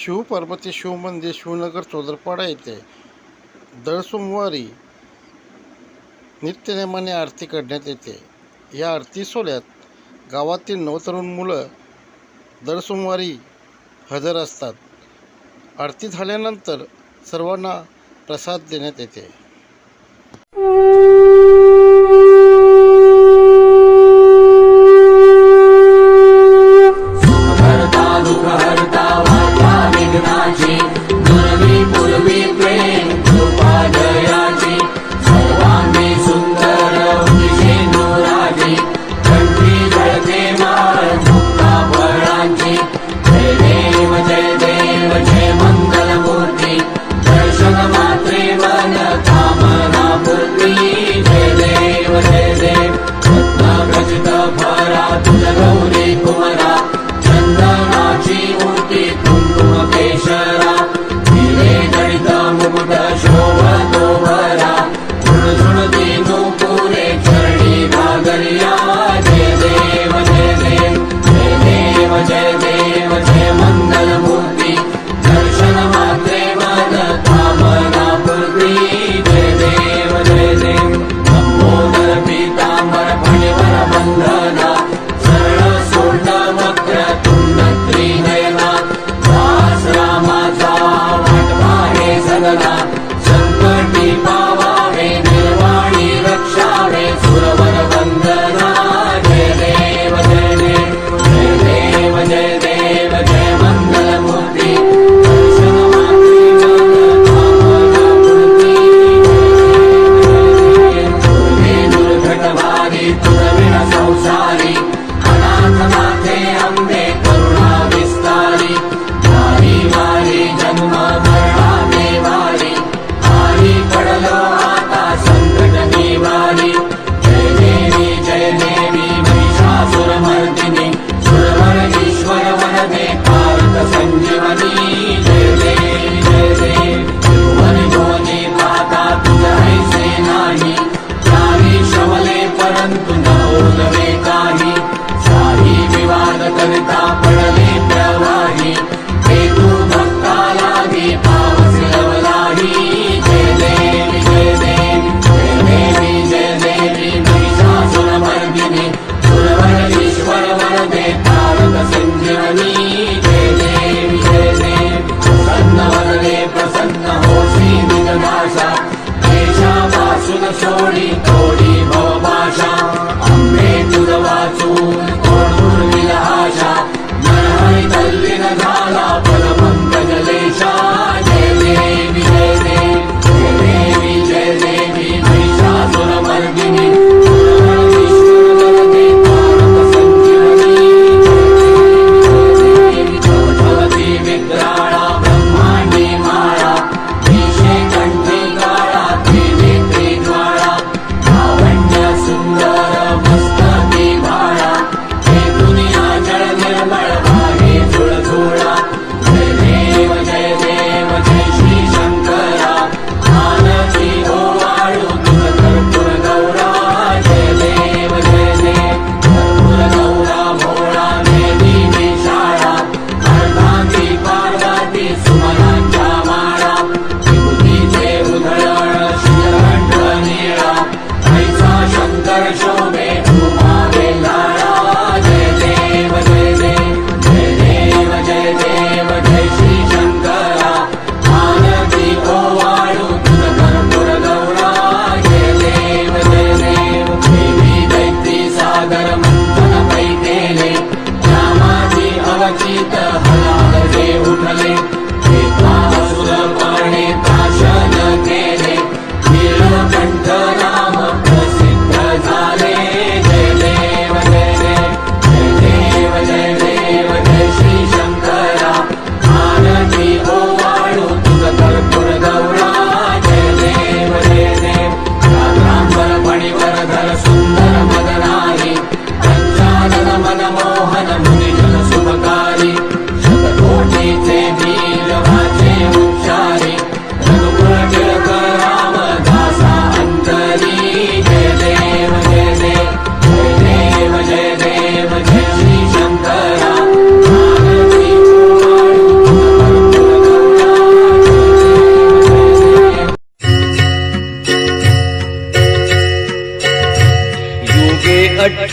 शिवपार्वती शिवमंदिर शिवनगर चोदरपाडा येथे दर सोमवारी नित्यनेमाने आरती काढण्यात येते. या आरती सोहळ्यात गावातील नवतरुण मुलं दर सोमवारी हजर असतात. आरती झाल्यानंतर सर्वांना प्रसाद देण्यात येते.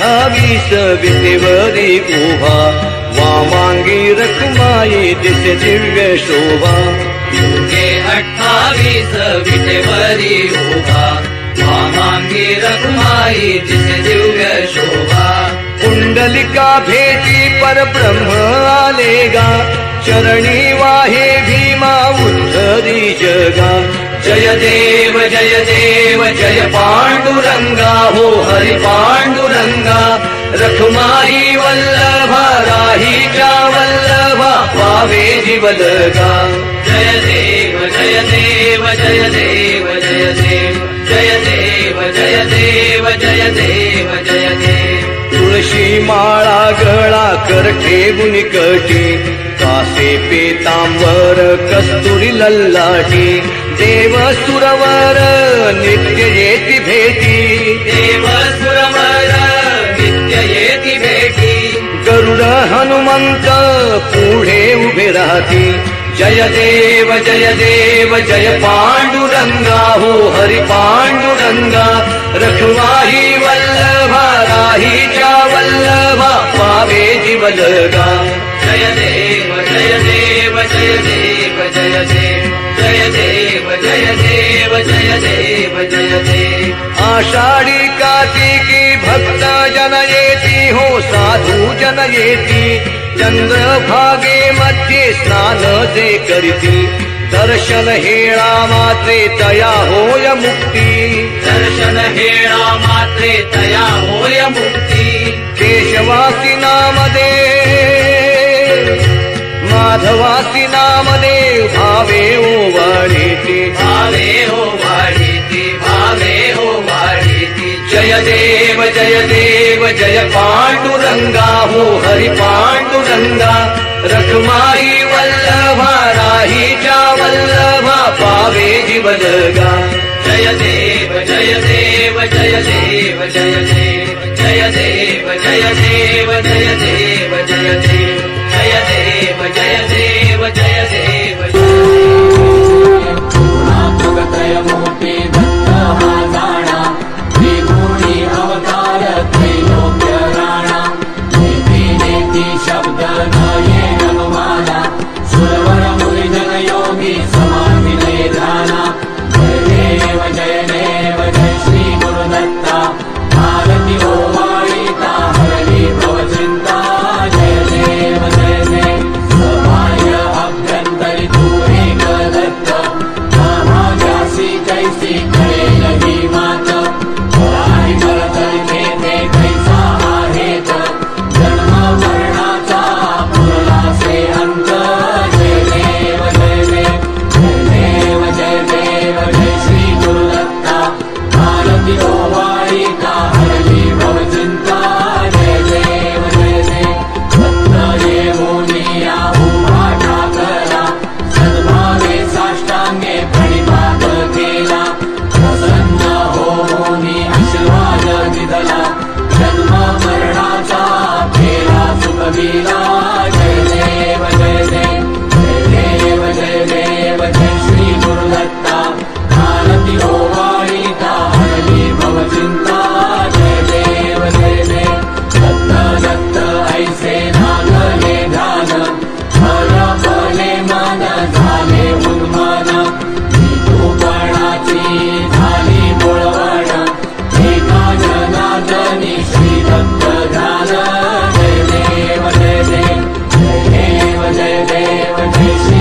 अठ्ठावीस विटेवरी उभा वामांगी रखमाई दिसे दिव्य शोभा. युगे अठ्ठावीस विटेवरी उभा वामांगी रखुमाई दिसे दिव्य शोभा. कुंडलिका भेटी परब्रह्म आले गा चरणी वाहे भीमा उद्धरी जगा. जय देव जय देव जय पांडुरंगा हो हरि पांडुरंगा। रखुमाई वल्लभा चा वल्लभा पावे जीवलगा जय देव जय देव जय देव जय देव। जय देव जय देव जय देव जय देव। तुळशी माळा गळा कर ठेवून कासे पेतांबर कस्तुरी लल्लाटी देव सुरवर नित्य येती भेटी. देव सुरवर नित्य येती भेटी गरुड हनुमंत पुढे उभे राहती. जय देव जय देव जय पांडुरंगा हो हरि पांडुरंगा. रखवाही वल्लभा राहीच्या वल्लभा पावे जीवलगा जय देव जय देव जय देव जय देव. आषाढी कार्तिकी भक्त जन येती हो साधू जन येती. मध्ये स्नान जे करीती. दर्शन हेळा मात्रे तया होय मुक्ती. दर्शन हेळा मात्रे तया होय मुक्ती. केशवासी नामदे माधवासी नामदेव भावे भावे हो वाढीती. भावे हो वाढीती. जय देव जय देव जय पांडुरंगा हो हरि पांडुरंगा रखमाई वल्लभा राहीच्या वल्लभा पावे जीवलगा जय देव जय देव जय देव जय देव जय देव जय देव जय देव जय देव जय देव जय देव जय You.